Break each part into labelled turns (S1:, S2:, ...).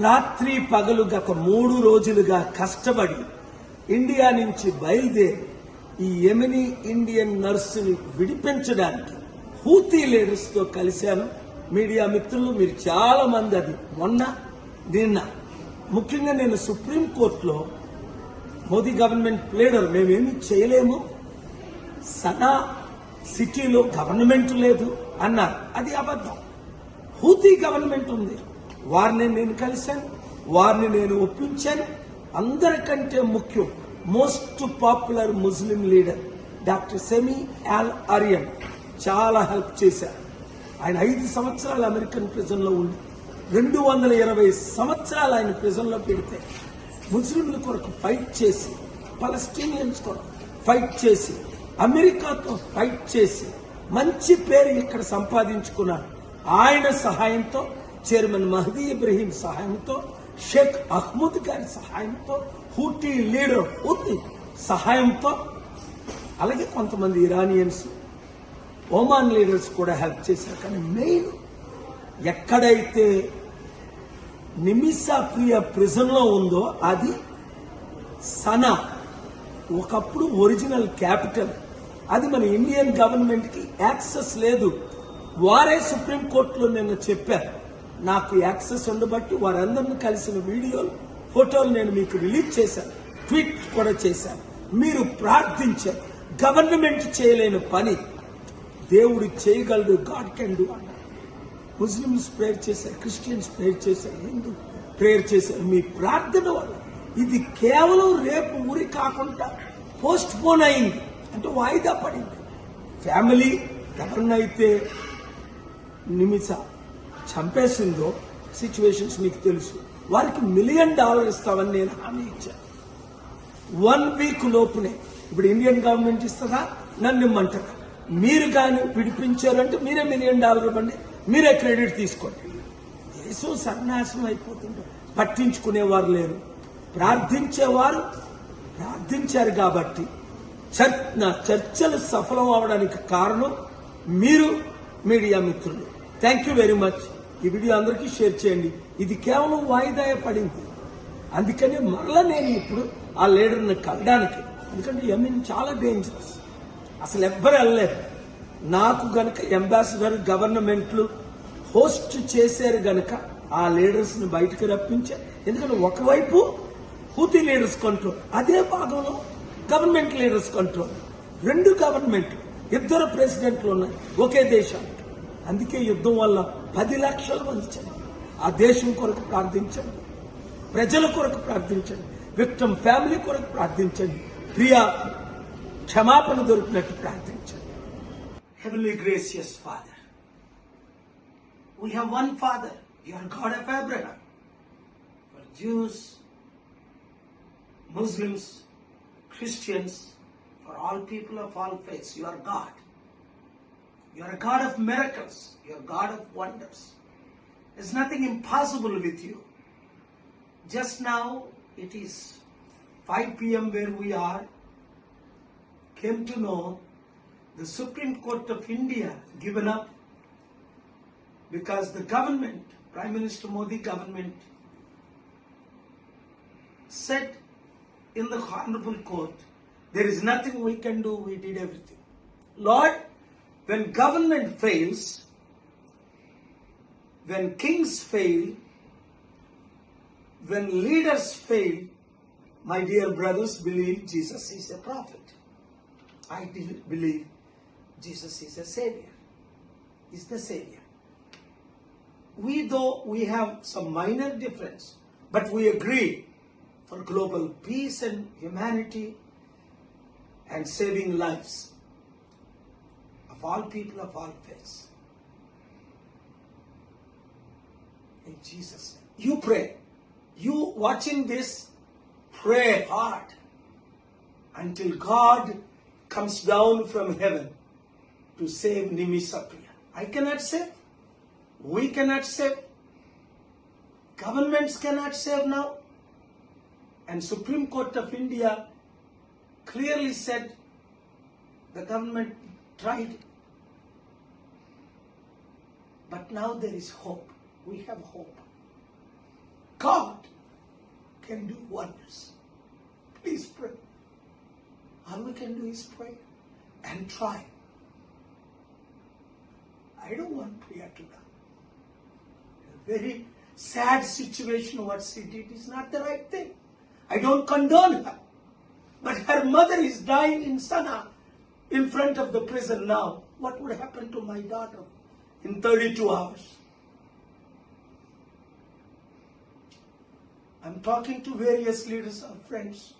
S1: రాత్రి పగలు గత మూడు రోజులుగా కష్టపడి ఇండియా నుంచి బయలుదేరి ఈ యెమెనీ ఇండియన్ నర్సుని విడిపించడానికి హూతీ లీడర్స్తో కలిశాను. మీడియా మిత్రులు మీరు చాలా మంది అది మొన్న నిన్న. ముఖ్యంగా నేను సుప్రీంకోర్టులో మోదీ గవర్నమెంట్ ప్లేడర్ మేమేమి చేయలేము. సనా సిటీలో గవర్నమెంట్ లేదు అన్నారు. అది అబద్ధం. హూతీ గవర్నమెంట్ ఉంది. వారిని నేను కలిశాను వారిని నేను ఒప్పించాను. అందరికంటే ముఖ్యం most popular Muslim leader doctor semi ఆల్ ఆర్యన్ చాలా హెల్ప్ చేశారు. ఆయన ఐదు సంవత్సరాలు అమెరికన్ ప్రిజన్ ఉండి రెండు వందల ఇరవై సంవత్సరాలు ఆయన ప్రిజన్ పెడితే ముస్లింల కొరకు ఫైట్ చేసి పలస్టీనియన్స్ కొరకు ఫైట్ చేసి అమెరికాతో ఫైట్ చేసి మంచి పేరు ఇక్కడ సంపాదించుకున్నారు. ఆయన సహాయంతో చైర్మన్ మహదీ ఇబ్రహీం సహాయంతో షేక్ అహ్మద్ గారి సహాయంతో హూటీ లీడర్ హూతి సహాయంతో అలాగే కొంతమంది ఇరానియన్స్ ఒమాన్ లీడర్స్ కూడా హెల్ప్ చేశారు. కానీ మెయిన్ ఎక్కడైతే నిమిషా ప్రియ ప్రిజన్లో ఉందో అది సనా ఒకప్పుడు ఒరిజినల్ క్యాపిటల్ అది మన ఇండియన్ గవర్నమెంట్కి యాక్సెస్ లేదు. వారే సుప్రీం కోర్టులో నిన్న చెప్పారు. నాకు యాక్సెస్ ఉండబట్టి వారందరిని కలిసిన వీడియోలు ఫోటోలు నేను మీకు రిలీజ్ చేశాను ట్వీట్ కూడా చేశాను. మీరు ప్రార్థించారు గవర్నమెంట్ చేయలేని పని దేవుడు చేయగలడు గాడ్ కెన్ డూ అన్నారు ముస్లిమ్స్ ప్రేయర్ చేశారు క్రిస్టియన్స్ ప్రేయర్ చేశారు హిందూ ప్రేయర్ చేశారు. మీ ప్రార్థన వల్ల ఇది కేవలం రేపు ఊరి కాకుండా పోస్ట్ పోన్ అయింది. అంటే వాయిదా పడింది. ఫ్యామిలీ ఎవరినైతే నిమిష చంపేసిందో సిచ్యువేషన్స్ మీకు తెలుసు. వారికి మిలియన్ డాలర్ ఇస్తామని నేను హామీ ఇచ్చాను వన్ వీక్ లోపునే ఇప్పుడు ఇండియన్ గవర్నమెంట్ ఇస్తుందా? నన్ను ఇమ్మంటారా? మీరు కానీ విడిపించారంటే మీరే మిలియన్ డాలర్ ఇవ్వండి. మీరే క్రెడిట్ తీసుకోండి. దేశం సర్వనాశనం అయిపోతుంది పట్టించుకునేవారు లేరు. ప్రార్థించేవారు ప్రార్థించారు కాబట్టి చర్చ నా చర్చలు సఫలం అవడానికి కారణం మీరు మీడియా మిత్రులు. థ్యాంక్ యూ వెరీ మచ్ ఈ వీడియో అందరికీ షేర్ చేయండి. ఇది కేవలం వాయిదా పడింది. అందుకని మరలా నేను ఇప్పుడు ఆ లీడర్ని కలడానికి ఎందుకంటే యమీన్ చాలా డేంజరస్ అసలు ఎవ్వరు వెళ్ళలేరు నాకు గనక అంబాసిడర్ గవర్నమెంట్లు హోస్ట్ చేశారు గనక ఆ లీడర్స్ని బయటకు రప్పించే ఎందుకంటే ఒకవైపు హూతీ లీడర్స్ కంట్రోల్ అదే భాగంలో గవర్నమెంట్ లీడర్స్ కంట్రోల్ రెండు గవర్నమెంట్ ఇద్దరు ప్రెసిడెంట్లు ఉన్నాయి ఒకే దేశానికి అందుకే యుద్ధం వల్ల పది లక్షల మంది చనిపోయారు. ఆ దేశం కొరకు ప్రార్థించండి. ప్రజల కొరకు ప్రార్థించండి. విక్టమ్ ఫ్యామిలీ కొరకు ప్రార్థించండి. ప్రియా క్షమాపణ దొరికినట్టు ప్రార్థించండి. Heavenly gracious father we have one father you are God of Abraham. For Jews, Muslims, Christians, for all people of all faiths, you. You are a God of miracles. You are a God of wonders. There's nothing impossible with you. Just now, it is 5 p.m. where we are. Came to know the Supreme Court of India given up because the government, Prime Minister Modi government, said in the Honorable Court, there is nothing we can do, we did everything. Lord, when government fails, when kings fail, when leaders fail, my dear brothers, believe Jesus is a prophet. I believe Jesus is a savior, is the savior we though we have some minor difference but we agree for global peace and humanity and saving lives of all people of all faiths in jesus name you pray you watching this pray hard until god comes down from heaven to save nimisapriya i cannot save we cannot save. Governments cannot save now. And Supreme Court of India clearly said the government tried. Now there is hope. We have hope. God can do wonders. Please pray. All we can do is pray and try. I don't want Priya to die. A very sad situation what she did is not the right thing. I don't condone her. But her mother is dying in Sana in front of the prison now. What would happen to my daughter in 32 hours? I'm talking to various leaders and friends.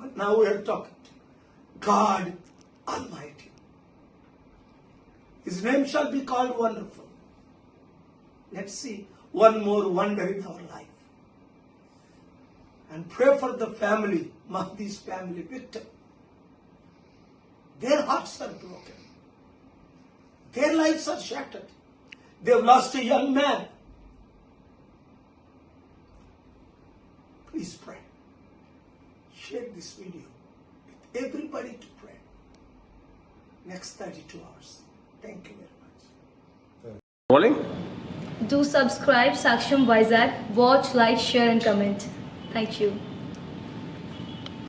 S1: But now we are talking to God Almighty. His name shall be called Wonderful. Let's see one more wonder in our life. And pray for the family, Mahdi's family, Victor. Their hearts are broken. Their lives are shattered. They've lost a young man. Please pray. Share this video with everybody to pray. Next 32 hours. Thank you very much.
S2: Rolling?
S3: Do subscribe Saksham Vizag. Watch, like, share, and comment. Thank you.